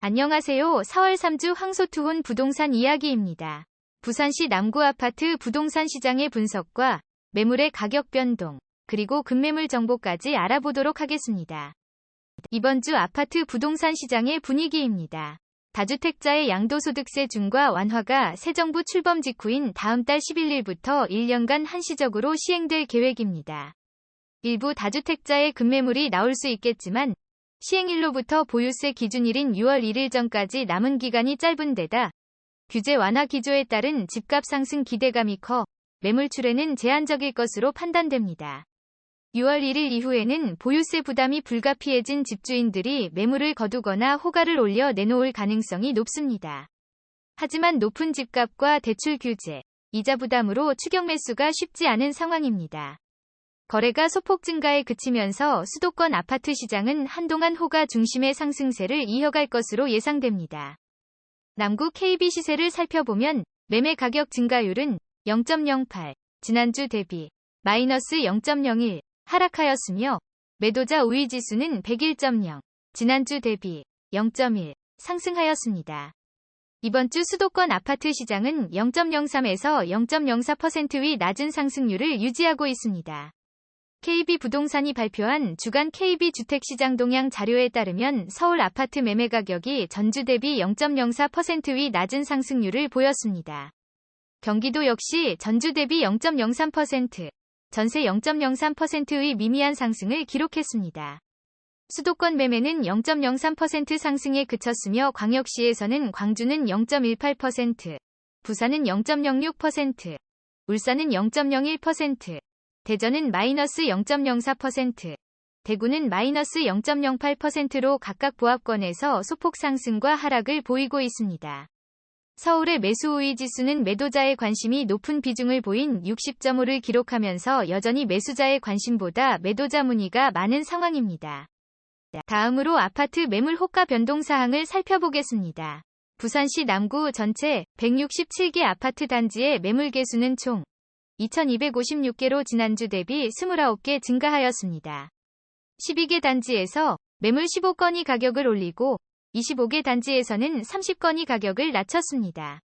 안녕하세요. 4월 3주 황소투혼 부동산 이야기입니다. 부산시 남구 아파트 부동산 시장의 분석과 매물의 가격 변동, 그리고 급매물 정보까지 알아보도록 하겠습니다. 이번 주 아파트 부동산 시장의 분위기입니다. 다주택자의 양도소득세 중과 완화가 새 정부 출범 직후인 다음 달 11일부터 1년간 한시적으로 시행될 계획입니다. 일부 다주택자의 급매물이 나올 수 있겠지만 시행일로부터 보유세 기준일인 6월 1일 전까지 남은 기간이 짧은 데다 규제 완화 기조에 따른 집값 상승 기대감이 커 매물출에는 제한적일 것으로 판단됩니다. 6월 1일 이후에는 보유세 부담이 불가피해진 집주인들이 매물을 거두거나 호가를 올려 내놓을 가능성이 높습니다. 하지만 높은 집값과 대출 규제, 이자 부담으로 추격 매수가 쉽지 않은 상황입니다. 거래가 소폭 증가에 그치면서 수도권 아파트 시장은 한동안 호가 중심의 상승세를 이어갈 것으로 예상됩니다. 남구 KB 시세를 살펴보면 매매 가격 증가율은 0.08, 지난주 대비 마이너스 0.01 하락하였으며 매도자 우위 지수는 101.0, 지난주 대비 0.1 상승하였습니다. 이번 주 수도권 아파트 시장은 0.03에서 0.04%위 낮은 상승률을 유지하고 있습니다. KB부동산이 발표한 주간 KB주택시장 동향 자료에 따르면 서울 아파트 매매 가격이 전주 대비 0.04%위 낮은 상승률을 보였습니다. 경기도 역시 전주 대비 0.03%, 전세 0.03%의 미미한 상승을 기록했습니다. 수도권 매매는 0.03% 상승에 그쳤으며 광역시에서는 광주는 0.18%, 부산은 0.06%, 울산은 0.01%, 대전은 마이너스 0.04%, 대구는 마이너스 0.08%로 각각 보합권에서 소폭 상승과 하락을 보이고 있습니다. 서울의 매수 우위 지수는 매도자의 관심이 높은 비중을 보인 60.5를 기록하면서 여전히 매수자의 관심보다 매도자 문의가 많은 상황입니다. 다음으로 아파트 매물 호가 변동 사항을 살펴보겠습니다. 부산시 남구 전체 167개 아파트 단지의 매물 개수는 총 2256개로 지난주 대비 29개 증가하였습니다. 12개 단지에서 매물 15건이 가격을 올리고 25개 단지에서는 30건이 가격을 낮췄습니다.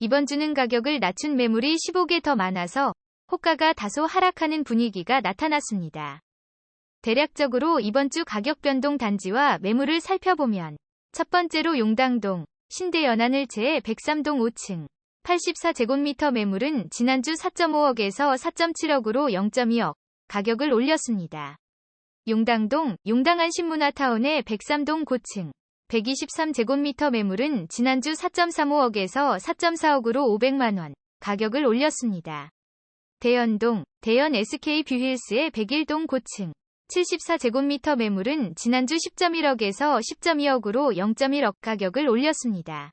이번 주는 가격을 낮춘 매물이 15개 더 많아서 호가가 다소 하락하는 분위기가 나타났습니다. 대략적으로 이번 주 가격 변동 단지와 매물을 살펴보면 첫 번째로 용당동, 신대연안을 제해 103동 5층, 84제곱미터 매물은 지난주 4.5억에서 4.7억으로 0.2억 가격을 올렸습니다. 용당동, 용당안 신문화타운의 103동 고층, 123제곱미터 매물은 지난주 4.35억에서 4.4억으로 500만원 가격을 올렸습니다. 대연동, 대연 SK 뷰힐스의 101동 고층, 74제곱미터 매물은 지난주 10.1억에서 10.2억으로 0.1억 가격을 올렸습니다.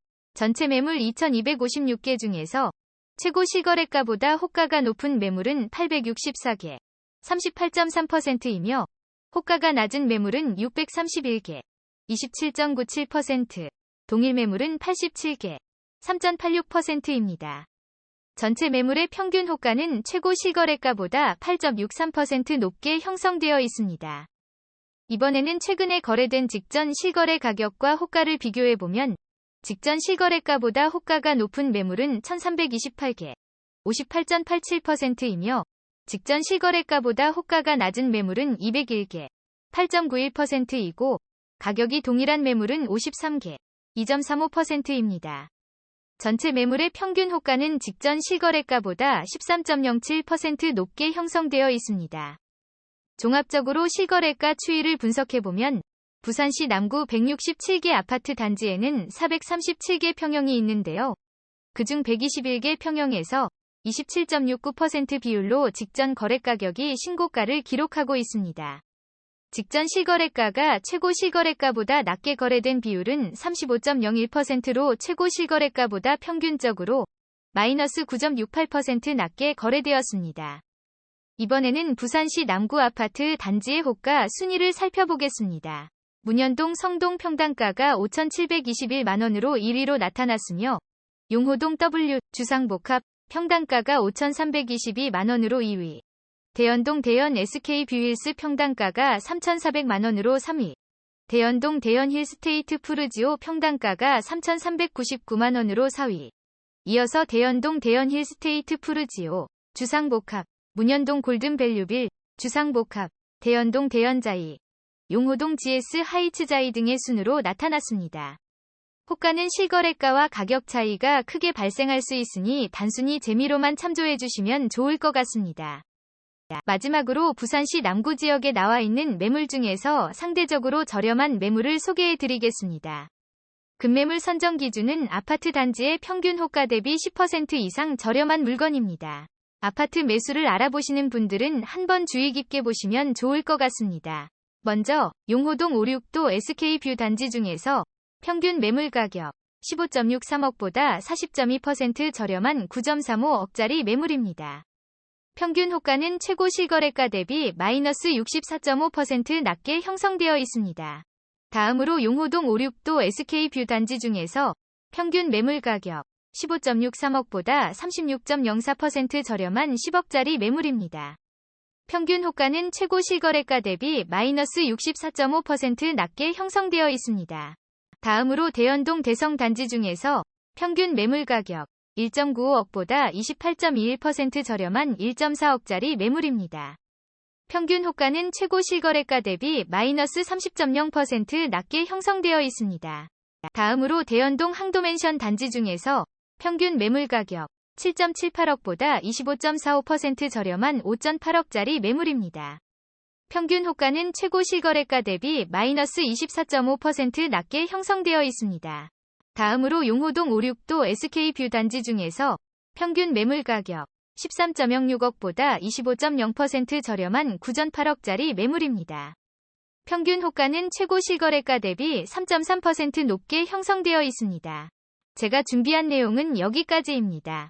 전체 매물 2256개 중에서 최고 실거래가보다 호가가 높은 매물은 864개, 38.3%이며 호가가 낮은 매물은 631개, 27.97%, 동일 매물은 87개, 3.86%입니다. 전체 매물의 평균 호가는 최고 실거래가보다 8.63% 높게 형성되어 있습니다. 이번에는 최근에 거래된 직전 실거래 가격과 호가를 비교해보면 직전 실거래가보다 호가가 높은 매물은 1328개, 58.87%이며 직전 실거래가보다 호가가 낮은 매물은 201개, 8.91%이고 가격이 동일한 매물은 53개, 2.35%입니다. 전체 매물의 평균 호가는 직전 실거래가보다 13.07% 높게 형성되어 있습니다. 종합적으로 실거래가 추이를 분석해보면 부산시 남구 167개 아파트 단지에는 437개 평형이 있는데요. 그중 121개 평형에서 27.69% 비율로 직전 거래 가격이 신고가를 기록하고 있습니다. 직전 실거래가가 최고 실거래가보다 낮게 거래된 비율은 35.01%로 최고 실거래가보다 평균적으로 마이너스 9.68% 낮게 거래되었습니다. 이번에는 부산시 남구 아파트 단지의 호가 순위를 살펴보겠습니다. 문현동 성동 평당가가 5,721만원으로 1위로 나타났으며 용호동 W 주상복합 평당가가 5,322만원으로 2위. 대연동 대연 SK 뷰힐스 평당가가 3,400만원으로 3위. 대연동 대연 힐스테이트 푸르지오 평당가가 3,399만원으로 4위. 이어서 대연동 대연 힐스테이트 푸르지오, 주상복합, 문현동 골든밸류빌, 주상복합, 대연동 대연자이, 용호동 GS 하이츠자이 등의 순으로 나타났습니다. 호가는 실거래가와 가격 차이가 크게 발생할 수 있으니 단순히 재미로만 참조해 주시면 좋을 것 같습니다. 마지막으로 부산시 남구 지역에 나와 있는 매물 중에서 상대적으로 저렴한 매물을 소개해 드리겠습니다. 급매물 선정 기준은 아파트 단지의 평균 호가 대비 10% 이상 저렴한 물건입니다. 아파트 매수를 알아보시는 분들은 한번 주의 깊게 보시면 좋을 것 같습니다. 먼저 용호동 56도 SK뷰 단지 중에서 평균 매물 가격 15.63억보다 40.2% 저렴한 9.35억짜리 매물입니다. 평균 호가는 최고 실거래가 대비 마이너스 64.5% 낮게 형성되어 있습니다. 다음으로 용호동 56도 SK뷰 단지 중에서 평균 매물 가격 15.63억보다 36.04% 저렴한 10억짜리 매물입니다. 평균 호가는 최고 실거래가 대비 마이너스 64.5% 낮게 형성되어 있습니다. 다음으로 대연동 대성 단지 중에서 평균 매물 가격 1.95억보다 28.21% 저렴한 1.4억짜리 매물입니다. 평균 호가는 최고 실거래가 대비 마이너스 30.0% 낮게 형성되어 있습니다. 다음으로 대연동 항도맨션 단지 중에서 평균 매물 가격 7.78억보다 25.45% 저렴한 5.8억짜리 매물입니다. 평균 호가는 최고 실거래가 대비 마이너스 24.5% 낮게 형성되어 있습니다. 다음으로 용호동 56도 SK뷰 단지 중에서 평균 매물 가격 13.06억보다 25.0% 저렴한 9.8억짜리 매물입니다. 평균 호가는 최고 실거래가 대비 3.3% 높게 형성되어 있습니다. 제가 준비한 내용은 여기까지입니다.